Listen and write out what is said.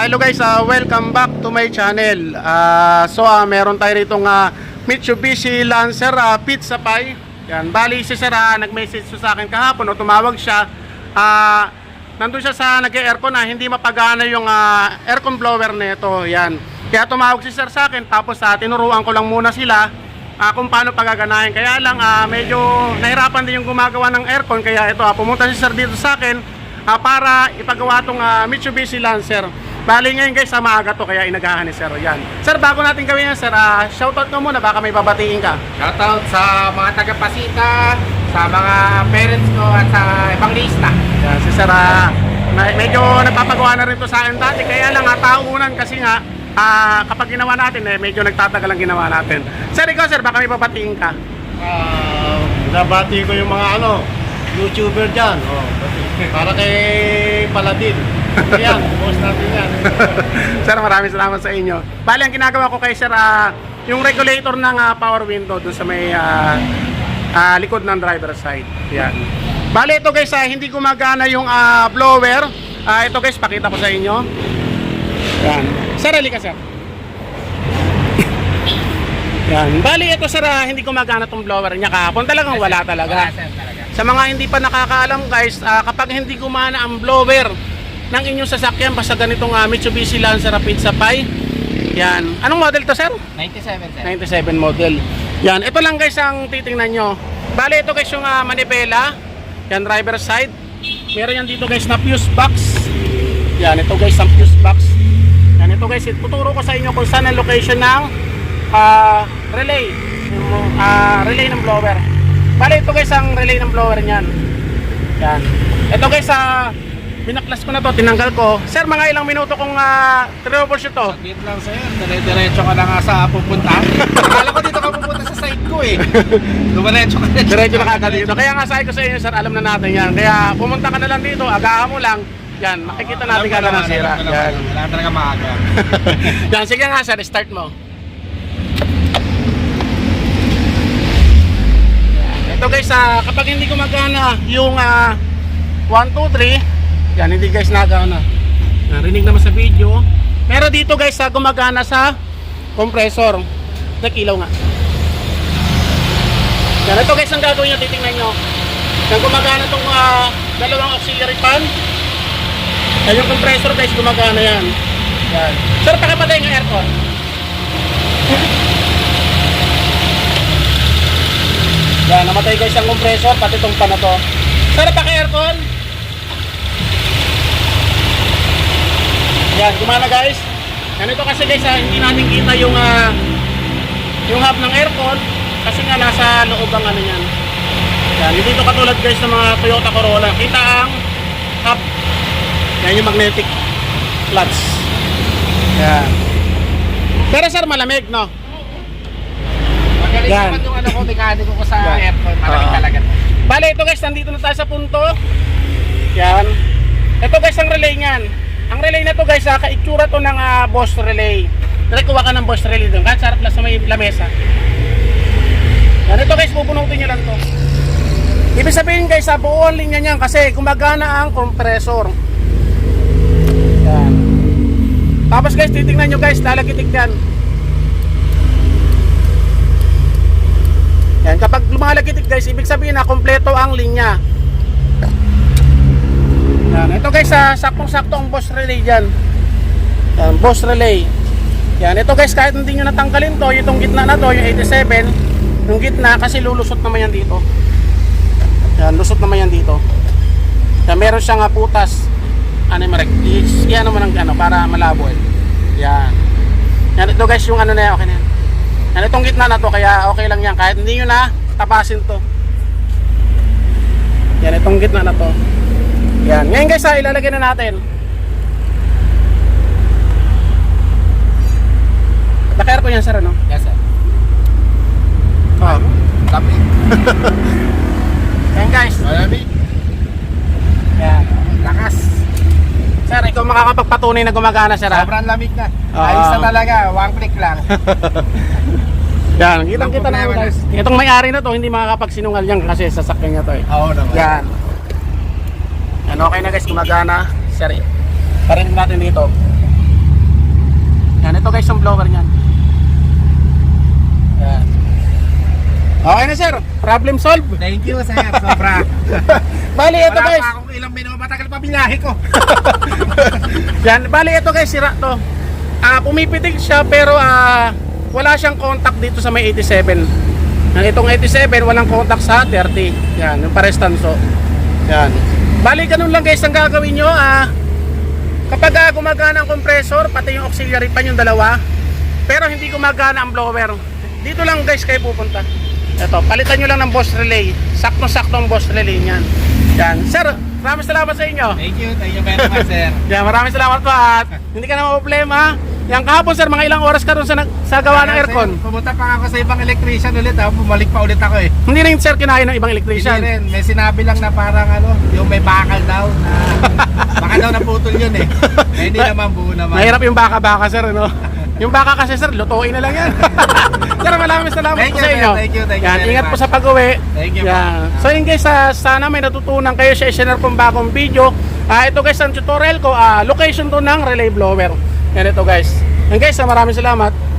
Hello guys, ah, welcome back to my channel. Ah, so ah, meron tayo rito nga Mitsubishi Lancer ah, Pizza Pie. Yan, bali si Sir ah, nag-message sa akin kahapon o tumawag siya. Ah, nandun siya sa nag-aircon na hindi mapagana yung ah, aircon blower nito. Yan. Kaya tumawag si Sir sa akin tapos ah, tinuruan ko lang muna sila ah, kung paano pagaganahin. Kaya lang ah, medyo nahirapan din yung gumagawa ng aircon kaya ito ah, pumunta si Sir dito sa akin ah, para ipagawa tong ah, Mitsubishi Lancer. Bali ngayon guys, sa maaga to kaya inagahan ni Sir. Yan. Sir, bago natin gawin yan, Sir, ah, shoutout ka muna baka may babatiin ka. Shoutout sa mga taga-Pasita, sa mga parents ko at sa ibang lista. Yan, si Sir, ah, na- medyo nagpapagawa na rin to sa akin dati. Kaya lang, taunan kasi nga, ah, kapag ginawa natin, eh, medyo nagtatagal ang ginawa natin. Sir, ikaw, Sir, baka may babatiin ka. Ah, nabati ko yung mga ano, YouTuber dyan. Oh, para kay Paladin. Yan, post natin yan. sir, maraming salamat sa inyo. Bali, ang ginagawa ko kay Sir, ah, yung regulator ng ah, power window dun sa may ah, ah, likod ng driver side. Yan. Bali, ito guys, ah, hindi gumagana yung ah, blower. Ah, ito guys, pakita ko sa inyo. Yan. Sir, halika sir. Yan. Bali, ito sir, ah, hindi gumagana tong blower niya kahapon. Talagang wala talaga. Wala, sir, talaga. Sa mga hindi pa nakakaalam guys, ah, kapag hindi gumana ang blower ng inyong sasakyan basta ganitong ah, Mitsubishi Lancer Pizza Pie. Yan. Anong model to sir? 97, sir. 97 model. Yan. Ito lang guys ang titingnan nyo. Bale ito guys yung ah, manibela. Yan driver side. Meron yan dito guys na fuse box. Yan. Ito guys ang fuse box. Yan. Ito guys. Tuturo ko sa inyo kung saan ang location ng ah, relay. Ah, relay ng blower. Bale ito guys ang relay ng blower niyan. Yan. Ito guys sa binaklas ko na to, tinanggal ko. Sir, mga ilang minuto kong uh, troubleshoot to. Saglit lang, sir. Dire-diretso ka na nga sa pupunta. Akala ko dito ka pupunta sa site ko eh. Dumiretso ka na. Diretso na kagad dito. Kaya nga sabi ko sa inyo, sir, alam na natin yan. Kaya pumunta ka na lang dito, agahan mo lang. Yan, makikita natin ka na ng sira. Yan. Wala talaga maaga. Yan, sige nga sir, start mo. Ito guys, ah, kapag hindi gumagana yung ah, 1, 2, 3, yan, hindi guys nagana. Narinig naman sa video. Pero dito guys, ah, gumagana sa compressor. Nakilaw nga. Yan, ito guys ang gagawin nyo, titingnan nyo. Yan, gumagana itong ah, dalawang auxiliary fan. Yan yung compressor guys, gumagana yan. Yan. Sir, pakipatay ng aircon. Yan, namatay guys ang compressor, pati itong pan na to. Sir, paki-aircon. Yan, gumana guys. Yan ito kasi guys, ah, hindi natin kita yung ah, yung hub ng aircon kasi nga nasa loob ang ano yan. Yan, hindi ito katulad guys ng mga Toyota Corolla. Kita ang hub. Yan yung magnetic clutch. Yan. Pero sir, malamig, no? Magaling Yan. naman yung ano ko, mekaniko ko sa Yan. aircon. Malamig Oo. talaga. Bale, ito guys, nandito na tayo sa punto. Yan. Ito guys, ang relay niyan. Ang relay na to guys, ah, kaitsura to ng ah, boss relay. Try kuha ka ng boss relay doon. Kahit sarap lang sa may lamesa. Yan, ito guys, pupunutin nyo lang to. Ibig sabihin guys, sa buo ang linya niyan kasi gumagana ang compressor. Yan. Tapos guys, titingnan nyo guys, lalagitik yan. Yan, kapag lumalagitik guys, ibig sabihin na kompleto ang linya. Yan, ito guys, sa saktong-sakto ang boss relay dyan. Yan, boss relay. Yan, ito guys, kahit hindi nyo natanggalin to, itong gitna na to, yung 87, yung gitna, kasi lulusot naman yan dito. Yan, lusot naman yan dito. Yan, meron siyang ah, putas. Ano yung marek? Yan naman ang ano, para malabo eh. Yan. Yan, ito guys, yung ano na yan, okay na yan. Yan, itong gitna na to, kaya okay lang yan. Kahit hindi nyo na tapasin to. Yan, itong gitna na to. Yan. Ngayon guys, ha, ilalagay na natin. Naka-air ko yan, sir, ano? Yes, sir. Oo. Lamig. Yan guys. Malamig. Yan. Lakas. Sir, ikaw makakapagpatunay na gumagana, sir, ha? Sobrang lamig na. Oo. Ayos na talaga. One click lang. Yan, kitang kita na guys. Itong may-ari na to, hindi makakapagsinungal yan kasi sasakyan niya to eh. Oo naman. Yan. Yan, okay na guys, gumagana. Sir, parinig natin dito. ito guys yung blower niyan. Yan. Okay na sir, problem solved. Thank you, sir. Sobra. Bali ito Wala guys. pa akong ilang minuto. Matagal pa binahe ko. Yan, bali ito guys, sira to. Ah, pumipitik siya pero ah wala siyang contact dito sa may 87. Yan, itong 87 walang contact sa 30. Yan, yung parestanso. Yan. Bali ganun lang guys ang gagawin nyo. Ah, kapag ah, gumagana ang compressor, pati yung auxiliary pan yung dalawa, pero hindi gumagana ang blower. Dito lang guys kayo pupunta. Ito, palitan nyo lang ng boss relay. Sakto-sakto ang boss relay niyan. Yan. Sir, maraming salamat sa inyo. Thank you. Thank you very much, sir. Yan, maraming salamat po at hindi ka na problema. Yan kahapon sir, mga ilang oras ka ron sa, sa gawa ng aircon. sir, Pumunta pa ako sa ibang electrician ulit. Ha? Bumalik pa ulit ako eh. Hindi rin sir kinain ng ibang Hindi electrician. rin. May sinabi lang na parang ano, yung may bakal daw na baka daw naputol yun eh. Eh, hindi naman buo naman. Mahirap yung baka-baka sir, ano? Yung baka kasi sir, lutuin na lang yan. sir, maraming salamat Thank po you, sa inyo. Thank you, thank you Yan, ingat po sa pag-uwi. Thank you. Yan. So yun guys, ah, sana may natutunan kayo sa isinare kong bagong video. Ah, ito guys, ang tutorial ko, ah, location to ng relay blower. Yan ito guys. Yan guys, ah, maraming salamat.